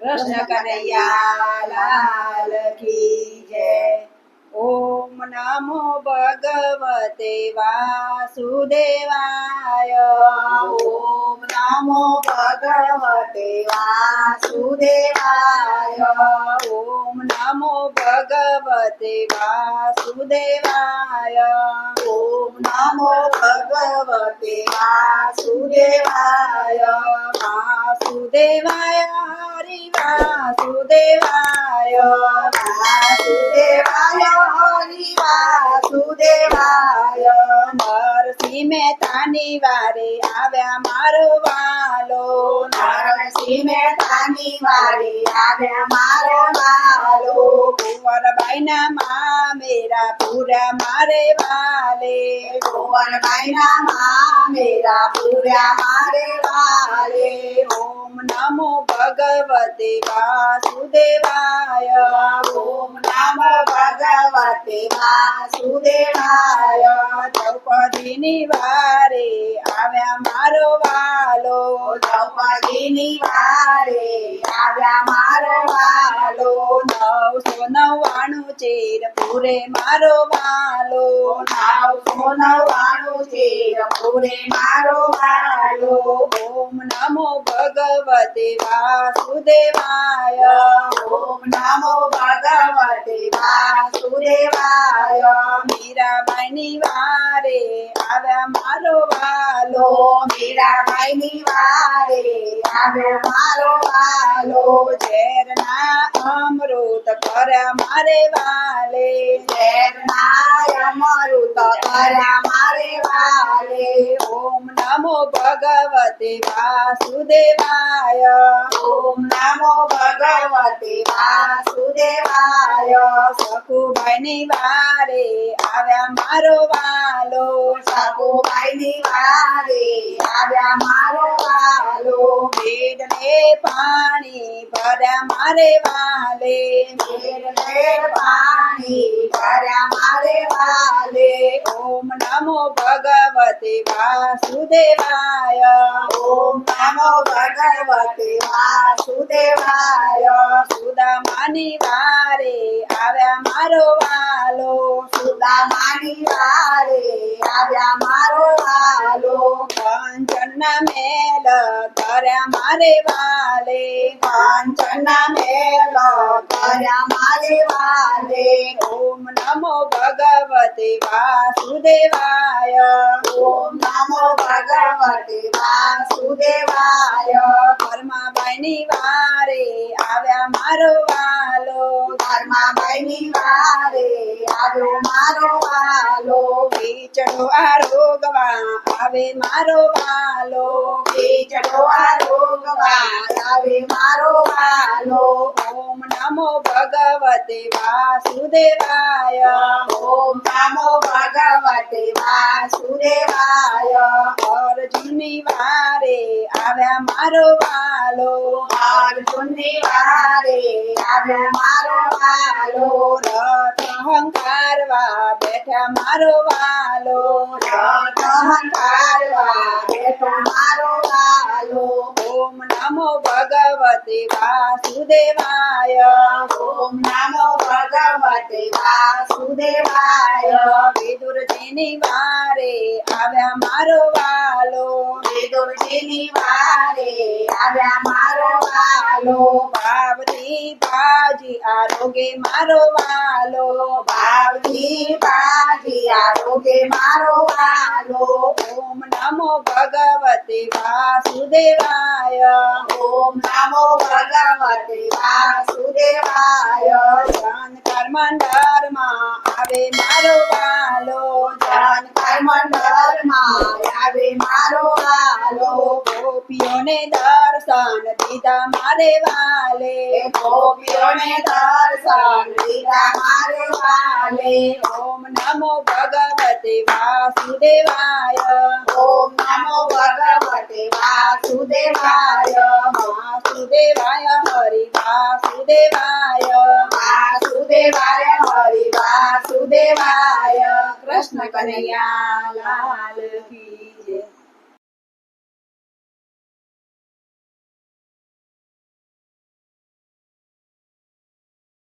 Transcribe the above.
કૃષ્ણ કનૈયા કી જય. ઓમ નમો ભગવતે વાસુદેવાય. ઓમ નમો ભગવતે વાસુદેવાય. ઓમ નમો ભગવતે વાસુદેવાય. ઓમ નમો ભગવતે વાસુદેવાય. વાસુદેવાય હરિ વાસુદેવાય વાસુદેવાય હરિ વાસુદેવાય નરસિંહ મહેતાની વારે આવ્યા મારો વાલો મહેતાની વારી આવ્યા મારો વાલો કુંવરબાઈના મા મેરા પૂરા મારે વાલે કુંવરબાઈના માં મેરા પૂરા મારે વાલે ઓમ નમો ભગવતે વાસુદેવાય ઓમ નમો ભગવતે વાસુદેવાય દ્રૌપદીની વારે આવ્યા મારો વાલો દ્રૌપદીની વારે આવ્યા મારો વાલો. નવસો નવ્વાણું ચેર પૂરે મારો વાલો. નવસો નવ્વાણું ચેર પૂરે મારો વાલો. ઓમ નમો ભગવતે વાસુદેવાય. ઓમ નમો ભગવતે વાસુદેવાય. મીરાબાઈની વારે આવ્યા મારો વાલો. મીરાબાઈની વારે આવ્યો મારો વાલો, ઝેરના અમૃત કર્યા મારે વાલે. શેરનાય મરુત કર્યા મારે વાલે. ઓમ નમો ભગવતે વાસુદેવાય. ઓમ નમો ભગવતે વાસુદેવાય. સખુભાઈની વારે, આવ્યા મારો વાલો. સકુબાઈની વારે, આવ્યા મારો વાલો. વેડને પાણી ભર્યા મારે વાલે. ભેડને પાણી ભર્યા મારે વાલે. ઓમ નમો ભગવતે વાસુદેવાય ઓમ નમો ભગવતે વાસુદેવાય સુદામાની વારે આવ્યા મારો વાલો સુદામાની વારે આવ્યા મારો વાલો કંચનના મેલ કર્યા મારે વાલે કાંચના મેલ કર્યા મારે નમો ભગવતે વાસુદેવાય ઓમ નમો ભગવતે વાસુદેવાય કર્માબાઈની વારે આવ્યા મારો વાલો ધર્માબાઈની વારે આવ્યો મારો વાલો બીચડો આરોગવા આવે મારો વાલો બીજડો આરોગવા આવે મારો વાલો ઓમ નમો ભગવતે વાસુદેવાય ઓમ નમો ભગવતે વાસુદેવાય અર્જુનની વારે આવ્યા મારો વાલો અર્જુનની વારે આવ્યા મારો વાલો રથ હંકારવા બેઠા મારો વાલો. બેઠો ઓમ નમો ભગવતે વાસુદેવાય. ઓમ નમો ભગવતે વાસુદેવાય. વિદુરજીની વારે આવ્યા મારો વાલો. વિદુરજીની વારે આવ્યા વાલો ભાવથી ભાજી આરોગે મારો વાલો ભાવથી બાજી આરોગે મારો વાલો. ઓમ નમો ભગવતે વાસુદેવાય, ઓમ નમો ભગવતે વાસુદેવાય. સંસ્કાર મંડળમાં આવે મારો વાલો જાનકાર મંડળમાં આવે મારો આલો ગોપીઓને દર્શન દીધા મારે વાલે. ગોપીઓને દર્શન દીધા મારે વાલે. ઓમ નમો ભગવતે વાસુદેવાય. ઓમ નમો ભગવતે વાસુદેવાય. વાસુદેવાય હરિ વાસુદેવાય. વાસુદેવાય હરિ વાસુદેવાય. કૃષ્ણ કનૈયા લાલ કી.